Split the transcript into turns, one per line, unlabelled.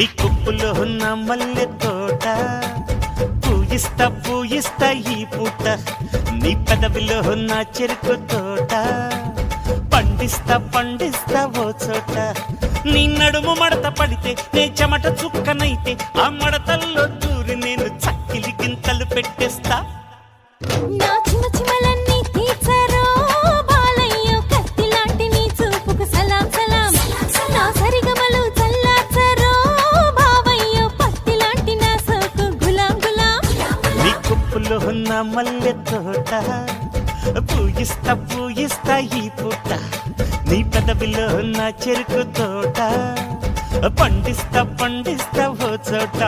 నీ కుప్పులో ఉన్న మల్లె తోట. పూయిస్తా పూయిస్తా ఈ పూట. నీ పెదవిలో ఉన్న చెరుకు తోట. పండిస్తా పండిస్తా ఓ చోట. నీ నడుము మడత పడితే నే చెమట చుక్కనైతే ఆ మడతల్లో దూరి నేను చక్కిలి గింతలు పెట్టేస్తా. ఉన్న మల్లె తోట. పూయిస్తా పూయిస్తా ఈ పూట. నీ పెదవిలో ఉన్న చెరుకు తోట. పండిస్తా పండిస్తా ఓ చోట.